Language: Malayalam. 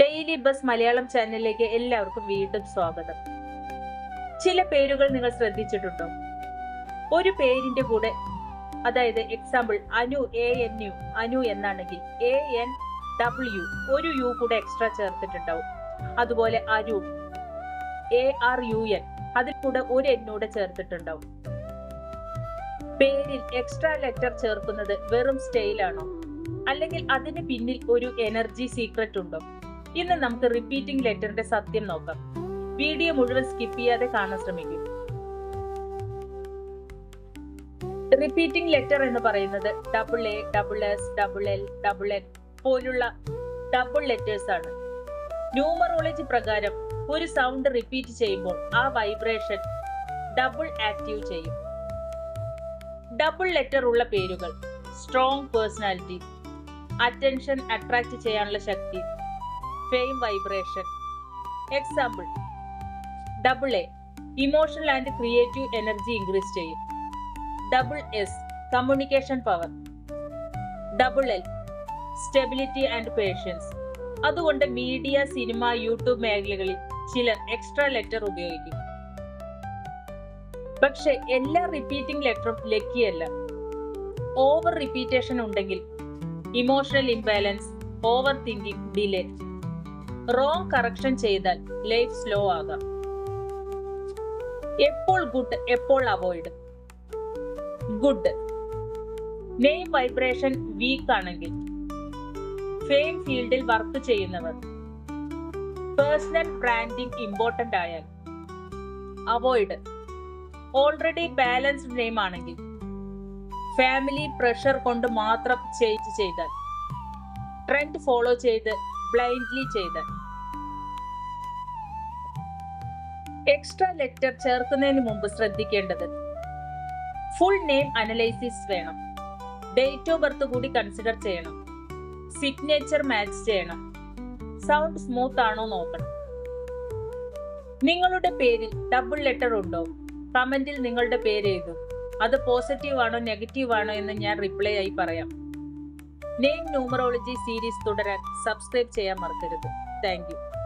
ഡെയിലി ബസ് മലയാളം ചാനലിലേക്ക് എല്ലാവർക്കും വീണ്ടും സ്വാഗതം. ചില പേരുകൾ നിങ്ങൾ ശ്രദ്ധിച്ചിട്ടുണ്ടോ? ഒരു പേരിന്റെ കൂടെ അതായത് example Anu A N U Anu എന്നാണെങ്കിൽ എ എൻ ഡബ്ല്യു ഒരു യു കൂടെ എക്സ്ട്രാ ചേർത്തിട്ടുണ്ടാവും. അതുപോലെ Aru A R U N അതിൽ കൂടെ ഒരു എന്നൂടെ ചേർത്തിട്ടുണ്ടാവും. പേരിൽ എക്സ്ട്രാ ലെറ്റർ ചേർക്കുന്നത് വെറും സ്റ്റൈലാണോ അല്ലെങ്കിൽ അതിന് പിന്നിൽ ഒരു എനർജി സീക്രട്ട് ഉണ്ടോ? ഇന്ന് നമുക്ക് റിപ്പീറ്റിംഗ് ലെറ്ററിന്റെ സത്യം നോക്കാം. വീഡിയോ മുഴുവൻ സ്കിപ്പ് ചെയ്യാതെ കാണാൻ ശ്രമിക്കും. റിപ്പീറ്റിംഗ് ലെറ്റർ എന്ന് പറയുന്നത് double A double S double L double N പോലുള്ള ഡബിൾ ലെറ്റേഴ്സ് ആണ്. ന്യൂമറോളജി പ്രകാരം ഒരു സൗണ്ട് റിപ്പീറ്റ് ചെയ്യുമ്പോൾ ആ വൈബ്രേഷൻ ഡബിൾ ആക്റ്റീവ് ചെയ്യും. ഡബിൾ ലെറ്റർ ഉള്ള പേരുകൾ സ്ട്രോങ് പേഴ്സണാലിറ്റി അറ്റൻഷൻ അട്രാക്ട് ചെയ്യാനുള്ള ശക്തി fame vibration example double A emotional and creative energy increase ചെയ്യും. Double S communication power double L stability and patience അതുകൊണ്ട് മീഡിയ സിനിമ യൂട്യൂബ് മേഖലകളിൽ ചിലർ എക്സ്ട്രാ ലെറ്റർ ഉപയോഗിക്കും. പക്ഷെ എല്ലാ റിപ്പീറ്റിംഗ് ലെറ്ററും ലക്കിയല്ല. ഓവർ റിപ്പീറ്റേഷൻ ഉണ്ടെങ്കിൽ emotional imbalance over thinking delay wrong correction ചെയ്താൽ ലൈഫ് സ്ലോ ആകാം. എപ്പോൾ ഗുഡ് എപ്പോൾ avoid good name vibration weak ആണെങ്കിൽ ഫെയിം ഫീൽഡിൽ വർക്ക് ചെയ്യുന്നവർ പേഴ്സണൽ ബ്രാൻഡിംഗ് ഇമ്പോർട്ടന്റ് ആയാൽ അവോയ്ഡ് ഓൾറെഡി ബാലൻസ്ഡ് നെയിം ആണെങ്കിൽ ഫാമിലി പ്രഷർ കൊണ്ട് മാത്രം ചേഞ്ച് ചെയ്താൽ ട്രെൻഡ് ഫോളോ ചെയ്ത് ബ്ലൈൻഡ്ലി ചെയ്ത്. എക്സ്ട്രാ ലെറ്റർ ചേർക്കുന്നതിന് മുമ്പ് ശ്രദ്ധിക്കേണ്ടത് ഫുൾ നെയിം അനലൈസിസ് വേണം. ഡേറ്റ് ഓഫ് ബർത്ത് കൂടി കൺസിഡർ ചെയ്യണം. സിഗ്നേച്ചർ മാച്ച് ചെയ്യണം. സൗണ്ട് സ്മൂത്ത് ആണോ നോക്കണം. നിങ്ങളുടെ പേരിൽ ഡബിൾ ലെറ്റർ ഉണ്ടോ? കമന്റിൽ നിങ്ങളുടെ പേര് എഴുതും. അത് പോസിറ്റീവ് ആണോ നെഗറ്റീവ് ആണോ എന്ന് ഞാൻ റിപ്ലൈ ആയി പറയാം. നെയിം ന്യൂമറോളജി സീരീസ് തുടരാൻ സബ്സ്ക്രൈബ് ചെയ്യാൻ മറക്കരുത്. താങ്ക്